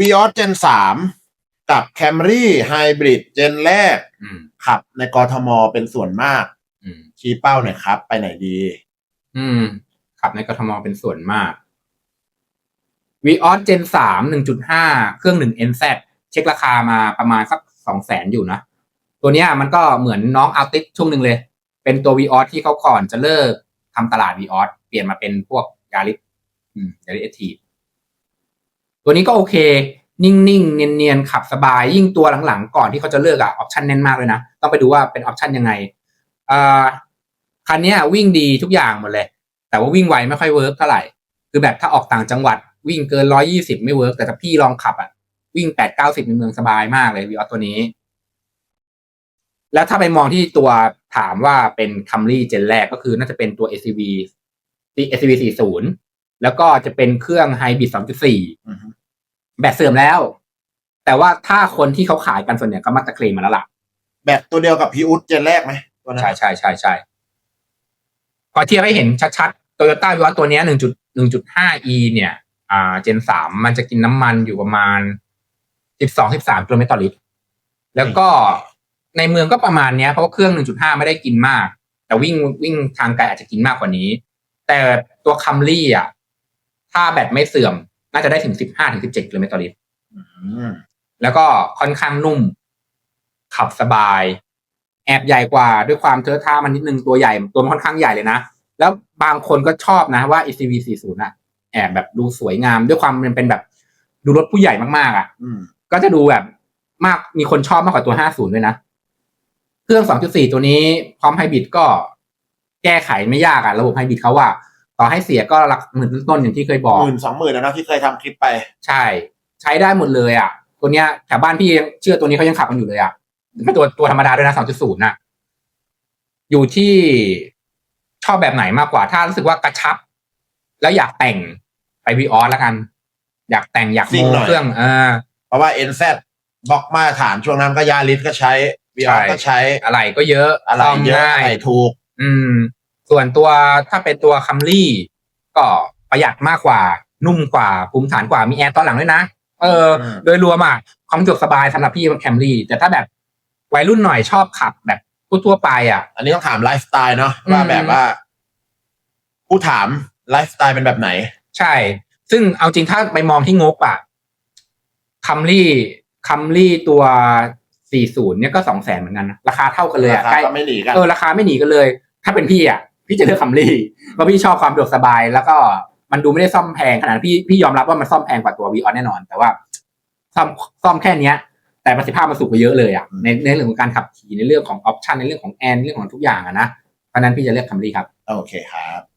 วีออสเจนสามกับแคมรี่ไฮบริดเจนแรกอืม ขับในกรทมเป็นส่วนมาก อืม ชี้เป้าหน่อยครับ ไปไหนดี อืม ขับในกทมเป็นส่วนมาก v ีออสเจนสามหนึ่งจุดห้าเครื่องหนึ่ง NZ เช็คราคามาประมาณสักสองแสนอยู่นะ ตัวเนี้ยมันก็เหมือนน้องอัลติสช่วงหนึ่งเลย เป็นตัว v ีออสที่เขาก่อนจะเลิกทำตลาด v ีออสเปลี่ยนมาเป็นพวกยาริสอืมยาริสเอที ตัวนี้ก็โอเค นิ่งๆ เนียนๆ ขับสบาย ยิ่งตัวหลังๆ ก่อนที่เขาจะเลิกอะออปชันแน่นมากเลยนะ ต้องไปดูว่าเป็นออปชันยังไงอ่าคันนี้วิ่งดีทุกอย่างหมดเลย แต่ว่าวิ่งไวไม่ค่อยเวิร์กเท่าไหร่ คือแบบถ้าออกต่างจังหวัดวิ่งเกินร้อยี่สิบไม่เวิร์กแต่ถ้าพี่ลองขับอะวิ่งแปดเก้าสิบในเมืองสบายมากเลยวีออตัวนี้ แล้วถ้าไปมองที่ตัวถามว่าเป็นคัมรี่เจนแรกก็คือน่าจะเป็นตัว SCV ที่ SCV 40 แล้วก็จะเป็นเครื่องไฮบริด2.4อือฮึ แบตเสื่อมแล้ว แต่ว่าถ้าคนที่เขาขายกันส่วนใหญ่ก็มักจะเคลมมาแล้วล่ะแบบตัวเดียวกับพีอุดเจนแรกไหมตัวนั้นใช่ใช่ใช่ใช่พอเทียบให้เห็นชัดๆโตโยต้าวิวัตตัวเนี้หนึ่งจุดหนึ่งจุดห้า e เนี่ย อ่า เจนสามมันจะกินน้ำมันอยู่ประมาณสิบสองสิบสามกิโลเมตรต่อลิตร แล้วก็ในเมืองก็ประมาณเนี้ยเพราะว่าเครื่องหนึ่งจุดห้าไม่ได้กินมาก แต่วิ่งวิ่งทางไกลอาจจะกินมากกว่านี้ แต่ตัวคัมรี่อะ ถ้าแบตไม่เสื่อม น่าจะได้ถึงสิบห้าถึงสิบเจ็ดกิโลเมตรต่อลิตรอืมแล้วก็ค่อนข้างนุ่ม ขับสบาย แอบใหญ่กว่าด้วยความเทอะท่ามันนิดนึงตัวใหญ่ตัวมันค่อนข้างใหญ่เลยนะ แล้วบางคนก็ชอบนะว่า ACV 40อะ แอบแบบดูสวยงามด้วยความมันเป็นแบบดูรถผู้ใหญ่มากๆอะอืมก็จะดูแบบมากมีคนชอบมากกว่าตัว 50 ด้วยนะ เครื่อง 2.4 ตัวนี้พร้อมไฮบริดก็แก้ไขไม่ยากอะระบบไฮบริดเขาว่า ต่อให้เสียก็หลักหมื่นต้นๆอย่างที่เคยบอกหมื่นสองหมื่นนะเนอะที่เคยทำคลิปไป ใช่ ใช้ได้หมดเลยอะ ตัวเนี้ยแถวบ้านพี่ยังเชื่อตัวนี้เขายังขับกันอยู่เลยอะไม่ตัวตัวธรรมดาด้วยนะสองจุดศูนย์น่ะ อยู่ที่ชอบแบบไหนมากกว่า ถ้ารู้สึกว่ากระชับ แล้วอยากแต่งไปวีออสแล้วกัน อยากแต่งอยากซิ่โมงหน่อยเครื่องเออเพราะว่า NZ บล็อกมาตรฐานช่วงนั้นก็ยาริสก็ใช้วีออสใช่ก็ใช้อะไรก็เยอะอะไรซ่มเยอะง่าอะไรถูก อืม ส่วนตัวถ้าเป็นตัวคัมรี่ก็ประหยัดมากกว่า นุ่มกว่าภูมิฐานกว่ามีแอร์ตอนหลังด้วยนะ เอออืมโดยรวมอะความสะดวกสบายสำหรับพี่แคมรี่ แต่ถ้าแบบวัยรุ่นหน่อยชอบขับแบบทั่วๆไปอะ อันนี้ต้องถามไลฟ์สไตล์เนาะอืมว่าแบบว่า ผู้ถามไลฟ์สไตล์เป็นแบบไหน ใช่ ซึ่งเอาจริงถ้าไปมองที่งบอะคัมรี่คัมรี่ตัว 40 เนี่ยก็สองแสนเหมือนกันนะราคาเท่ากันเลยราอะคาใกล้ก็ไม่หนีกันเออราคาไม่หนีกันเลย ถ้าเป็นพี่อะ พี่จะเลือกคัมรี่เพราะพี่ชอบความสะดวกสบาย แล้วก็มันดูไม่ได้ซ่อมแพงขนาดนั้นพี่พี่ยอมรับว่ามันซ่อมแพงกว่าตัววีออแน่นอน แต่ว่าซ่อมซ่อมแค่เนี้ย แต่ประสิทธิภาพมันสูงกว่าเยอะเลยอะในในเรื่องของการขับขี่ในเรื่องของออปชันในเรื่องของแอนในเรื่องของทุกอย่างอะนะเพราะฉะนั้นพี่จะเลือกคัมรี่ครับ โอเคครับ